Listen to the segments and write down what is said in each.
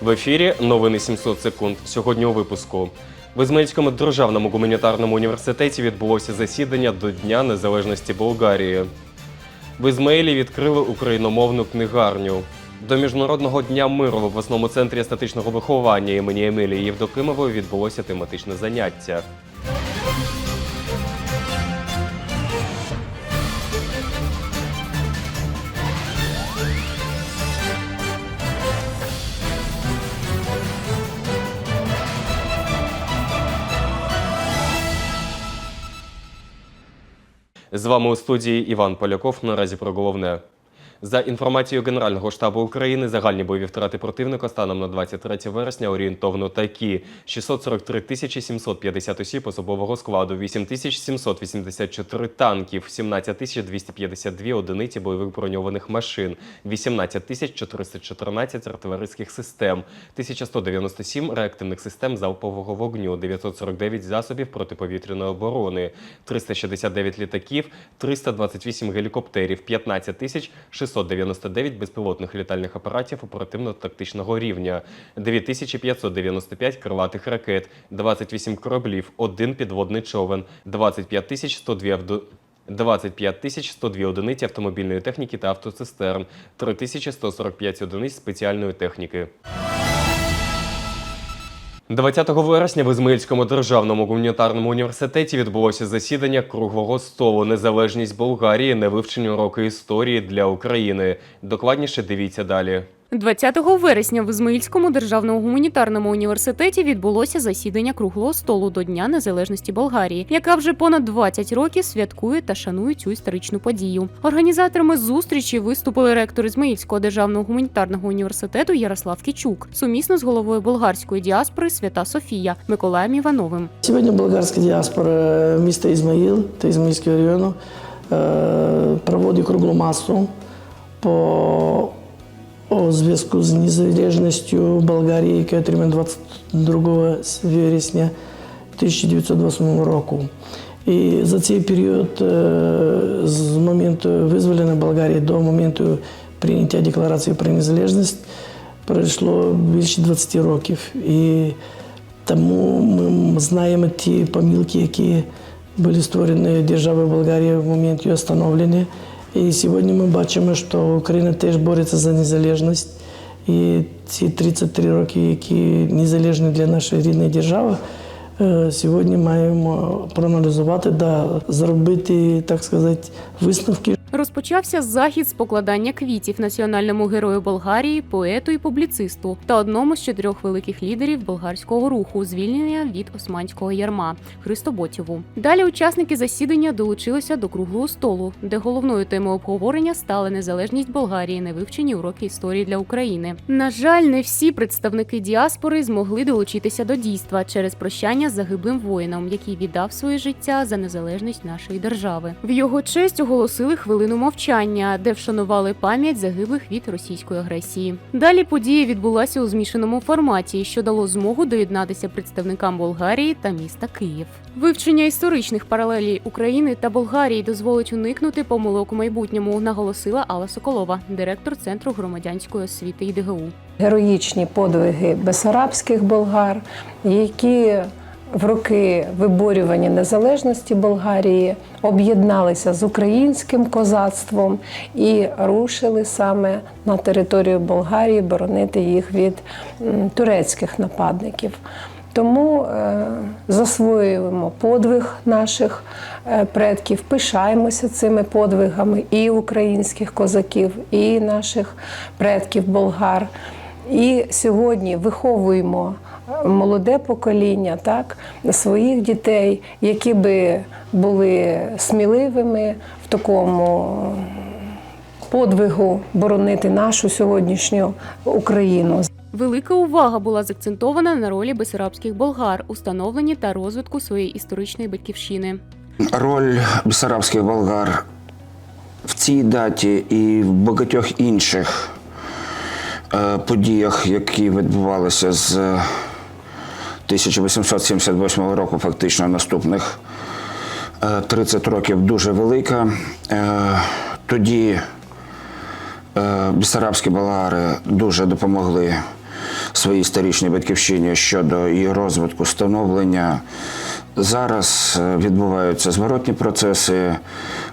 В ефірі новини 700 секунд. Сьогодні у випуску. В Ізмаїльському державному гуманітарному університеті відбулося засідання до Дня Незалежності Болгарії. В Ізмаїлі відкрили україномовну книгарню. До Міжнародного дня миру в обласному центрі естетичного виховання імені Емілії Євдокимової відбулося тематичне заняття. З вами у студії Іван Поляков. Наразі про головне. За інформацією Генерального штабу України, загальні бойові втрати противника станом на 23 вересня орієнтовно такі: 643 тисячі 750 осіб особового складу, 8 тисяч 784 танків, 17 тисяч 252 одиниці бойових броньованих машин, 18 тисяч 414 артилерійських систем, 1197 реактивних систем залпового вогню, 949 засобів протиповітряної оборони, 369 літаків, 328 гелікоптерів, 15 тисяч 699 безпілотних літальних апаратів оперативно-тактичного рівня, 9595 крилатих ракет, 28 кораблів, 1 підводний човен, 25 тисяч 102 авто... 25 102 одиниці автомобільної техніки та автоцистерн, 3145 одиниць спеціальної техніки. 20 вересня в Ізмаїльському державному гуманітарному університеті відбулося засідання круглого столу Незалежність Болгарії на вивченню уроки історії для України. Докладніше дивіться далі. 20 вересня в Ізмаїльському державному гуманітарному університеті відбулося засідання круглого столу до Дня Незалежності Болгарії, яка вже понад 20 років святкує та шанує цю історичну подію. Організаторами зустрічі виступили ректор Ізмаїльського державного гуманітарного університету Ярослав Кічук, сумісно з головою болгарської діаспори Свята Софія Миколаєм Івановим. Сьогодні болгарська діаспора міста Ізмаїл та Ізмаїльського району е, проводить круглу масу по у зв'язку з незалежністю Болгарії, яка отримала 22 вересня 1928 року. І за цей період е, з моменту визволення Болгарії до моменту прийняття декларації про незалежність пройшло більше 20 років. І тому ми знаємо ті помилки, які були створені державою Болгарії в момент її становлення. І сьогодні ми бачимо, що Україна теж бореться за незалежність. І ці 33 роки, які незалежні для нашої рідної держави, е, сьогодні маємо проаналізувати да зробити, так сказати, висновки, Розпочався захід з покладання квітів національному герою Болгарії, поету і публіцисту та одному з чотирьох великих лідерів болгарського руху звільнення від османського ярма Христоботєву. Далі учасники засідання долучилися до круглого столу, де головною темою обговорення стала незалежність Болгарії, невивчені уроки історії для України. На жаль, не всі представники діаспори змогли долучитися до дійства через прощання з загиблим воїном, який віддав своє життя за незалежність нашої держави. В його честь оголосили хвилину мовчання, де вшанували пам'ять загиблих від російської агресії. Далі подія відбулася у змішаному форматі, що дало змогу доєднатися представникам Болгарії та міста Київ. Вивчення історичних паралелей України та Болгарії дозволить уникнути помилок у майбутньому, наголосила Алла Соколова, директор центру громадянської освіти ІДГУ. героїчні подвиги бесарабських болгар, які в роки виборювання незалежності Болгарії об'єдналися з українським козацтвом і рушили саме на територію Болгарії боронити їх від турецьких нападників. Тому е, засвоюємо подвиг наших е, предків, пишаємося цими подвигами і українських козаків, і наших предків болгар. І сьогодні виховуємо молоде покоління, так, своїх дітей, які би були сміливими в такому подвигу боронити нашу сьогоднішню Україну. Велика увага була закцентована на ролі бесарабських болгар у становленні та розвитку своєї історичної батьківщини. Роль бесарабських болгар в цій даті і в багатьох інших е, подіях, які відбувалися з 1878 року, фактично наступних е, 30 років, дуже велика. Е, Тоді е, бесарабські болгари дуже допомогли своїй історичній батьківщині щодо її розвитку, становлення. Зараз е, відбуваються зворотні процеси.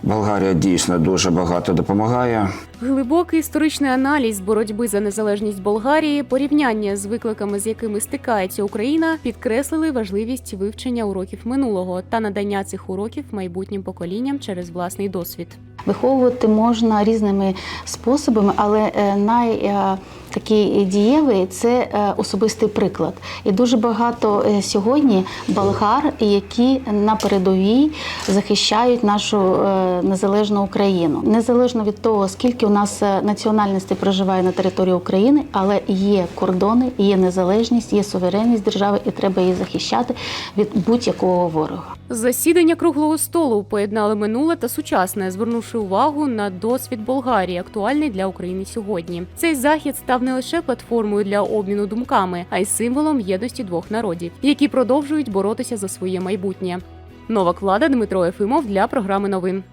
Болгарія дійсно дуже багато допомагає. Глибокий історичний аналіз боротьби за незалежність Болгарії, порівняння з викликами, з якими стикається Україна, підкреслили важливість вивчення уроків минулого та надання цих уроків майбутнім поколінням через власний досвід. Виховувати можна різними способами, але е, най е, такий дієвий це е, особистий приклад. І дуже багато сьогодні болгар, які на передовій захищають нашу незалежну Україну. Незалежно від того, скільки у нас е, національностей проживає на території України, але є кордони, є незалежність, є суверенність держави, і треба її захищати від будь-якого ворога. Засідання круглого столу поєднали минуле та сучасне, звернувши увагу на досвід Болгарії, актуальний для України сьогодні. Цей захід став не лише платформою для обміну думками, а й символом єдності двох народів, які продовжують боротися за своє майбутнє. Новак влада Дмитро Ефимов для програми новин.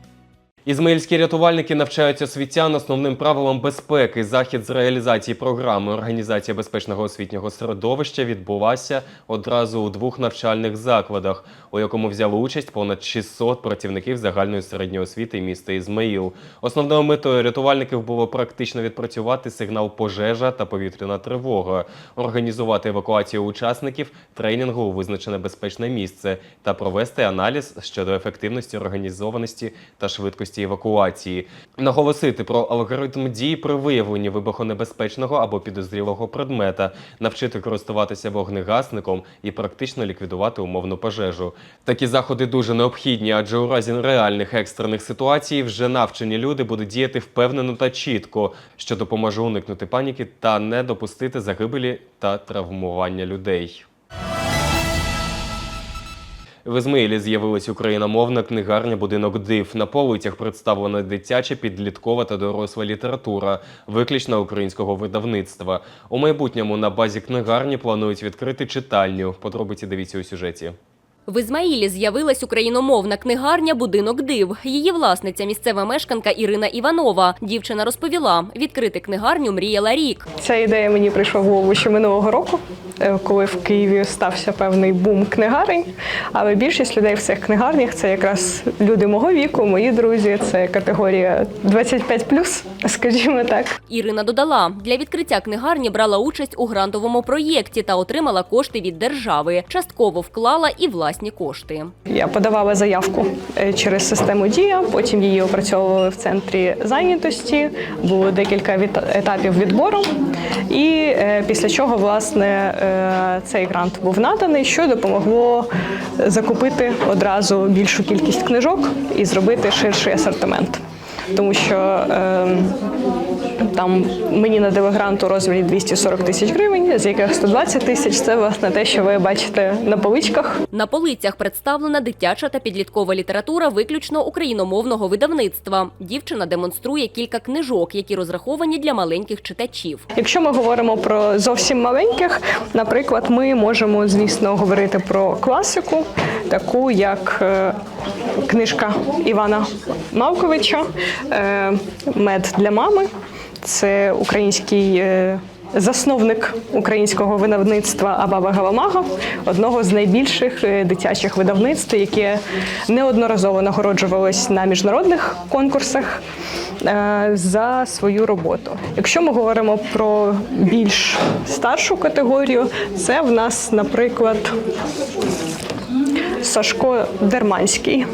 Ізмаїльські рятувальники навчають освітян основним правилам безпеки. Захід з реалізації програми організація безпечного освітнього середовища відбувався одразу у двох навчальних закладах, у якому взяли участь понад 600 працівників загальної середньої освіти міста Ізмаїл. Основною метою рятувальників було практично відпрацювати сигнал пожежа та повітряна тривога, організувати евакуацію учасників тренінгу у визначене безпечне місце та провести аналіз щодо ефективності, організованості та швидкості евакуації, наголосити про алгоритм дій при виявленні вибухонебезпечного або підозрілого предмета, навчити користуватися вогнегасником і практично ліквідувати умовну пожежу. Такі заходи дуже необхідні, адже у разі реальних екстрених ситуацій вже навчені люди будуть діяти впевнено та чітко, що допоможе уникнути паніки та не допустити загибелі та травмування людей. В Ізмаїлі з'явилась україномовна книгарня Будинок див. На полицях представлена дитяча, підліткова та доросла література, виключно українського видавництва. У майбутньому на базі книгарні планують відкрити читальню. Подробиці дивіться у сюжеті. В Ізмаїлі з'явилась україномовна книгарня Будинок див. Її власниця місцева мешканка Ірина Іванова. Дівчина розповіла, відкрити книгарню мріяла рік. Ця ідея мені прийшла в голову ще минулого року, е, коли в Києві стався певний бум книгарень. Але більшість людей в цих книгарнях це якраз люди мого віку, мої друзі. Це категорія 25+, скажімо так. Ірина додала, для відкриття книгарні брала участь у грантовому проєкті та отримала кошти від держави. Частково вклала і власні кошти. Я подавала заявку е, через систему Дія, потім її опрацьовували в центрі зайнятості. Було декілька етапів відбору. І е, після чого власне е, цей грант був наданий, що допомогло закупити одразу більшу кількість книжок і зробити ширший асортимент. Тому що е, там мені надали грант у розмірі 240 тисяч гривень, з яких 120 тисяч це власне те, що ви бачите на поличках. На полицях представлена дитяча та підліткова література виключно україномовного видавництва. Дівчина демонструє кілька книжок, які розраховані для маленьких читачів. Якщо ми говоримо про зовсім маленьких, наприклад, ми можемо, звісно, говорити про класику, таку як е, книжка Івана Мавковича е, Мед для мами. Це український. е, Засновник українського видавництва Абаба Галамага, одного з найбільших е, дитячих видавництв, яке неодноразово нагороджувалось на міжнародних конкурсах е, за свою роботу. Якщо ми говоримо про більш старшу категорію, це в нас, наприклад, Сашко Дерманський,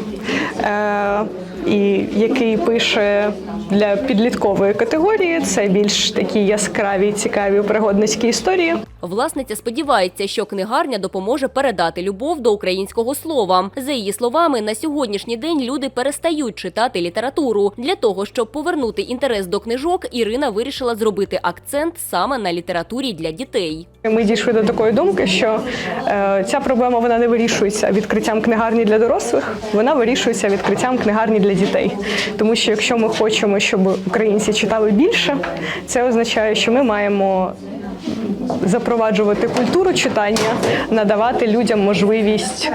і який пише для підліткової категорії. Це більш такі яскраві, цікаві пригодницькі історії. Власниця сподівається, що книгарня допоможе передати любов до українського слова. За її словами, на сьогоднішній день люди перестають читати літературу. Для того, щоб повернути інтерес до книжок, Ірина вирішила зробити акцент саме на літературі для дітей. Ми дійшли до такої думки, що е, ця проблема вона не вирішується відкриттям книгарні для дорослих, вона вирішується відкриттям книгарні для дітей. Тому що якщо ми хочемо, щоб українці читали більше, це означає, що ми маємо запроваджувати культуру читання, надавати людям можливість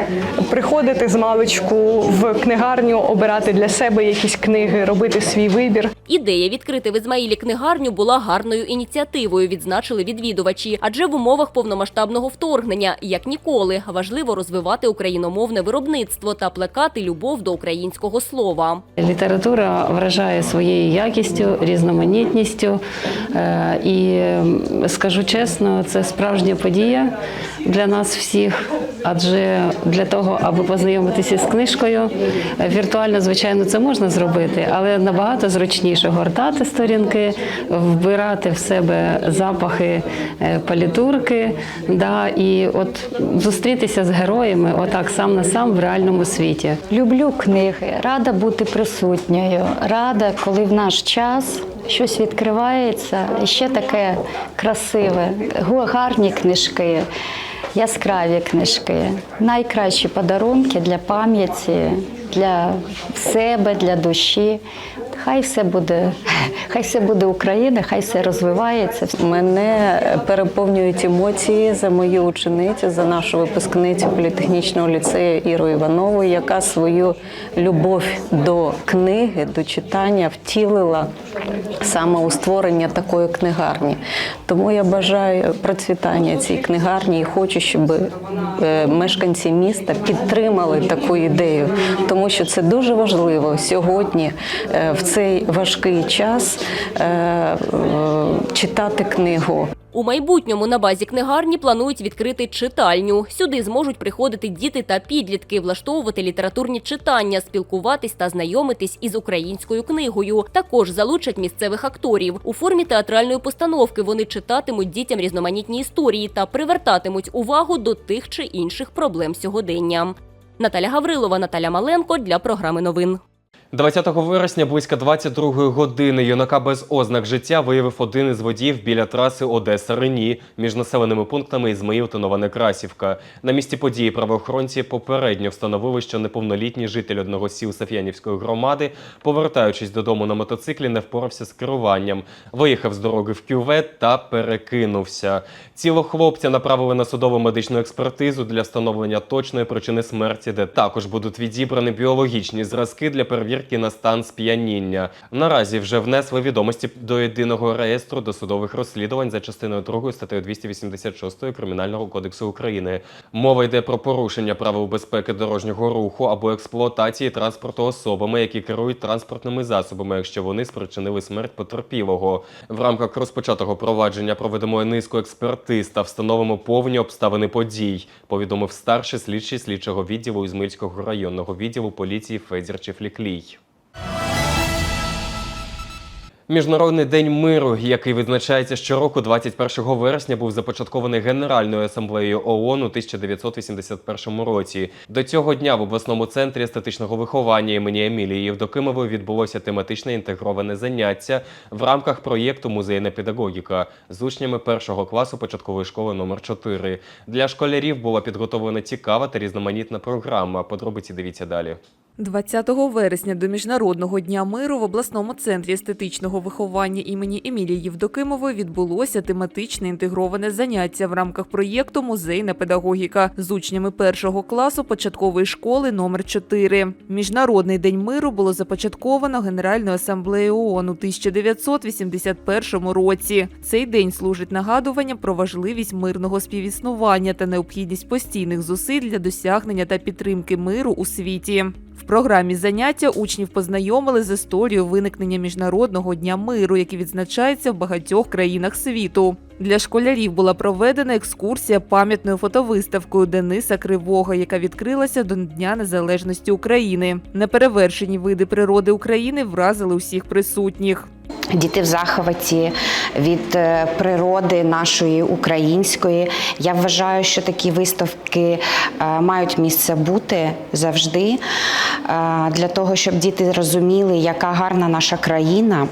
приходити з маличку в книгарню, обирати для себе якісь книги, робити свій вибір. Ідея відкрити в Ізмаїлі книгарню була гарною ініціативою, відзначили відвідувачі. Адже в умовах повномасштабного вторгнення, як ніколи, важливо розвивати україномовне виробництво та плекати любов до українського слова. Література вражає своєю якістю, різноманітністю. Е, І скажу чесно, це справжня подія для нас всіх. Адже для того, аби познайомитися з книжкою, віртуально, звичайно, це можна зробити, але набагато зручніше гортати сторінки, вбирати в себе запахи е, палітурки, да, і от зустрітися з героями, отак сам на сам в реальному світі. Люблю книги, рада бути присутньою, рада, коли в наш час щось відкривається, і ще таке красиве, гарні книжки, яскраві книжки, найкращі подарунки для пам'яті, для себе, для душі. Хай все буде, хай все буде Україна, хай все розвивається. Мене переповнюють емоції за мою ученицю, за нашу випускницю політехнічного ліцею Іру Іванову, яка свою любов до книги, до читання втілила саме у створення такої книгарні. Тому я бажаю процвітання цій книгарні і хочу, щоб е, мешканці міста підтримали таку ідею, тому що це дуже важливо сьогодні е, в цей важкий час е, читати книгу. У майбутньому на базі книгарні планують відкрити читальню. Сюди зможуть приходити діти та підлітки, влаштовувати літературні читання, спілкуватись та знайомитись із українською книгою. Також залучать місцевих акторів. У формі театральної постановки вони читатимуть дітям різноманітні історії та привертатимуть увагу до тих чи інших проблем сьогодення. Наталя Гаврилова, Наталя Маленко для програми новин. 20 вересня близько 22 години юнака без ознак життя виявив один із водіїв біля траси Одеса Рені між населеними пунктами Ізмаїл та Нова Некрасівка. На місці події правоохоронці попередньо встановили, що неповнолітній житель одного сіл Саф'янівської громади, повертаючись додому на мотоциклі, не впорався з керуванням, виїхав з дороги в кювет та перекинувся. Тіло хлопця направили на судово медичну експертизу для встановлення точної причини смерті, де також будуть відібрані біологічні зразки для перевірки на стан сп'яніння. Наразі вже внесли відомості до єдиного реєстру досудових розслідувань за частиною 2 статтею 286 Кримінального кодексу України. Мова йде про порушення правил безпеки дорожнього руху або експлуатації транспорту особами, які керують транспортними засобами, якщо вони спричинили смерть потерпілого. В рамках розпочатого провадження проведемо низку експертиз та встановимо повні обставини подій. Повідомив старший слідчий слідчого відділу Ізмильського районного відділу поліції Федір Чефліклій. Міжнародний день миру, який відзначається щороку 21 вересня, був започаткований Генеральною асамблеєю ООН у 1981 році. До цього дня в обласному центрі естетичного виховання імені Емілії Євдокимової відбулося тематичне інтегроване заняття в рамках проєкту Музейна педагогіка з учнями першого класу початкової школи номер 4 Для школярів була підготовлена цікава та різноманітна програма. Подробиці дивіться далі. 20 вересня до Міжнародного дня миру в обласному центрі естетичного виховання імені Емілії Євдокимової відбулося тематичне інтегроване заняття в рамках проєкту Музейна педагогіка з учнями першого класу початкової школи номер 4 Міжнародний день миру було започатковано Генеральною асамблеєю ООН у 1981 році. Цей день служить нагадуванням про важливість мирного співіснування та необхідність постійних зусиль для досягнення та підтримки миру у світі. В програмі заняття учнів познайомили з історією виникнення міжнародного дня миру, який відзначається в багатьох країнах світу. Для школярів була проведена екскурсія пам'ятною фотовиставкою Дениса Кривого, яка відкрилася до Дня Незалежності України. Неперевершені види природи України вразили усіх присутніх. Діти в захваті від е, природи нашої української. Я вважаю, що такі виставки е, мають місце бути завжди е, для того, щоб діти розуміли, яка гарна наша країна.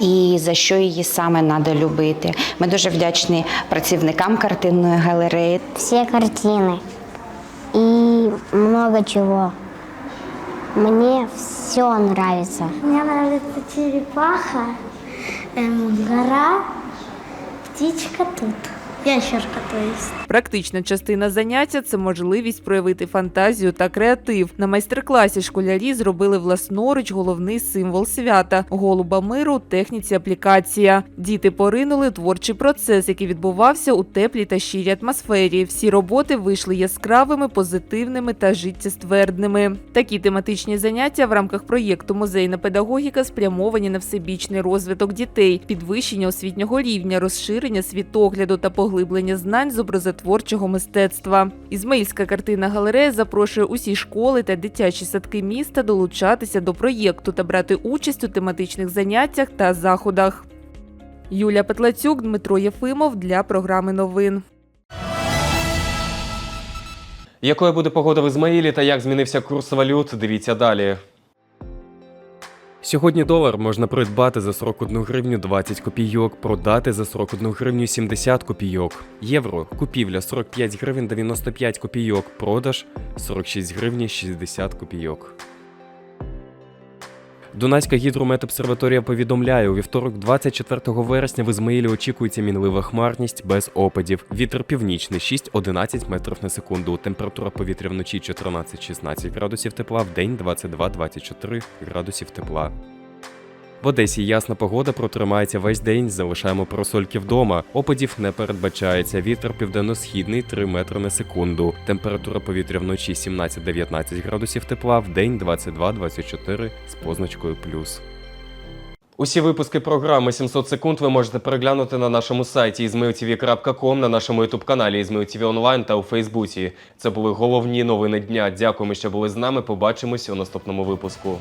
І за що її саме треба любити. Ми дуже вдячні працівникам картинної галереї. Всі картини і много чого. Мне все нравится. Мне нравится черепаха, эм, гора, птичка тут. Ящерка, то есть. Практична частина заняття це можливість проявити фантазію та креатив. На майстер-класі школярі зробили власноруч головний символ свята голуба миру у техніці аплікація. Діти поринули творчий процес, який відбувався у теплій та щирій атмосфері. Всі роботи вийшли яскравими, позитивними та життєствердними. Такі тематичні заняття в рамках проєкту Музейна педагогіка спрямовані на всебічний розвиток дітей, підвищення освітнього рівня, розширення світогляду та поглиблення знань з образотворчого мистецтва. Ізмаїльська картина галерея запрошує усі школи та дитячі садки міста долучатися до проєкту та брати участь у тематичних заняттях та заходах. Юлія Петлацюк, Дмитро Єфимов для програми новин. Якою буде погода в Ізмаїлі та як змінився курс валют, дивіться далі. Сьогодні долар можна придбати за 41 гривню 20 копійок, продати за 41 гривню 70 копійок. Євро купівля 45 гривень 95 копійок, продаж 46 гривні 60 копійок. Дунайська гідрометобсерваторія повідомляє, у вівторок, 24 вересня, в Ізмаїлі очікується мінлива хмарність без опадів. Вітер північний 6-11 метрів на секунду. Температура повітря вночі 14-16 градусів тепла, в день 22-24 градусів тепла. В Одесі ясна погода протримається весь день. Залишаємо просольки вдома. Опадів не передбачається. Вітер південно-східний 3 метри на секунду. Температура повітря вночі 17-19 градусів тепла, в день 22-24 з позначкою плюс. Усі випуски програми 700 секунд ви можете переглянути на нашому сайті izmailtv.com, на нашому ютуб каналі izmailtv онлайн та у Фейсбуці. Це були головні новини дня. Дякуємо, що були з нами. Побачимось у наступному випуску.